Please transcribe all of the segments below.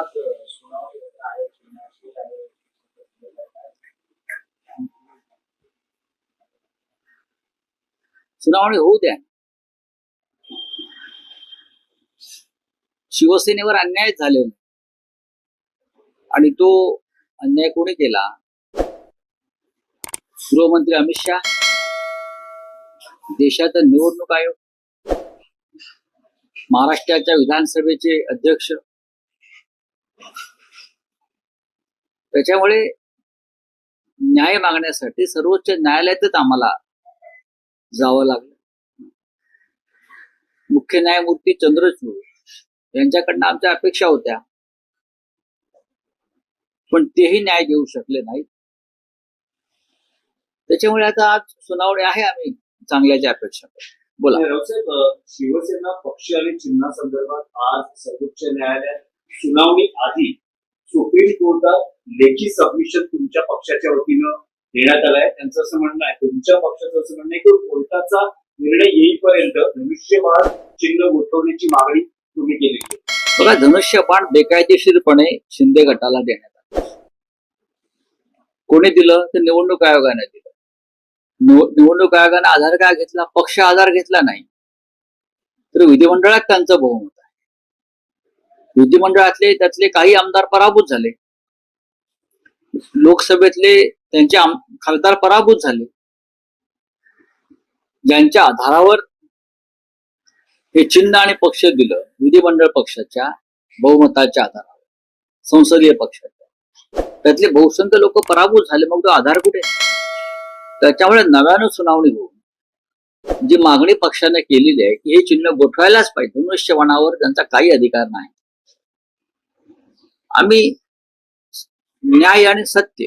सुनावणी सुनावणी होऊ द्या. शिवसेनेवर अन्याय झालेला आणि तो अन्याय कोणी केला? गृहमंत्री अमित शहा. देशाचा निवडणूक आयोग. महाराष्ट्राच्या विधानसभेचे अध्यक्ष त्याच्यामुळे न्याय मागण्यासाठी सर्वोच्च न्यायालयातच आम्हाला जावं लागलं. मुख्य न्यायमूर्ती चंद्रचूड यांच्याकडनं आमच्या अपेक्षा होत्या. पण तेही न्याय देऊ शकले नाहीत. त्याच्यामुळे आता आज सुनावणी आहे आम्ही चांगल्याच्या अपेक्षा. बोला. शिवसेना पक्ष आणि चिन्हासंदर्भात आज सर्वोच्च न्यायालयात सुनावणी आधी सुप्रीम कोर्टात लेखी सबमिशन तुमच्या पक्षाच्या वतीनं देण्यात आलाय. त्यांचं असं म्हणणं आहे तुमच्या पक्षाचं असं म्हणणं आहे की कोर्टाचा निर्णय येईपर्यंत धनुष्यबाण चिन्ह गोठवण्याची मागणी तुम्ही केली बघा धनुष्यबाण बेकायदेशीरपणे शिंदे गटाला देण्यात आलं. कोणी दिलं? तर निवडणूक आयोगाने दिलं. निवडणूक आयोगाने आधार काय घेतला पक्ष आधार घेतला नाही. तर विधिमंडळात त्यांचं बहुमत. विधिमंडळातले त्यातले काही आमदार पराभूत झाले. लोकसभेतले त्यांचे खासदार पराभूत झाले. ज्यांच्या आधारावर हे चिन्ह आणि पक्ष दिलं विधिमंडळ पक्षाच्या बहुमताच्या आधारावर संसदीय पक्षाच्या. त्यातले बहुसंख्य लोक पराभूत झाले मग तो आधार कुठे त्याच्यामुळे नव्यानं सुनावणी होऊन जी मागणी पक्षाने केलेली आहे की हे चिन्ह गोठवायलाच पाहिजे धनुष्यबाणावर त्यांचा काही अधिकार नाही. आम्ही न्याय आणि सत्य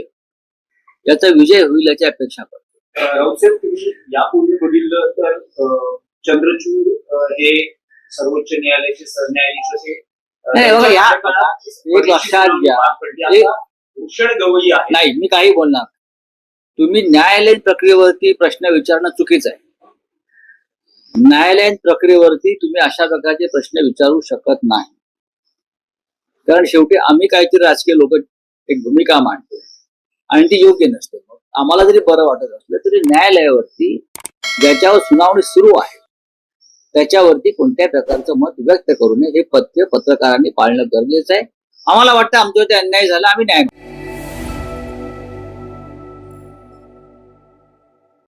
याचा विजय होईल याची अपेक्षा करतो तुम्ही यापूर्वी बघितलं तर चंद्रचूड हे सर्वोच्च न्यायालयाचे सरन्यायाधीश असे एक लक्षात घ्या. भूषण गवई आहे नाही मी काही बोलणार. तुम्ही न्यायालयीन प्रक्रियेवरती प्रश्न विचारणं चुकीचं आहे. न्यायालयीन प्रक्रियेवरती तुम्ही अशा प्रकारचे प्रश्न विचारू शकत नाही. कारण शेवटी आम्ही काहीतरी राजकीय लोक एक भूमिका मांडतो आणि ती योग्य नसते. मग आम्हाला जरी बरं वाटत असलं तरी न्यायालयावरती ज्याच्यावर सुनावणी सुरू आहे त्याच्यावरती कोणत्या प्रकारचं मत व्यक्त करू नये. हे पथ्य पत्रकारांनी पाळणं गरजेचं आहे. आम्हाला वाटतं आमच्यावरती अन्याय झाला आम्ही न्याय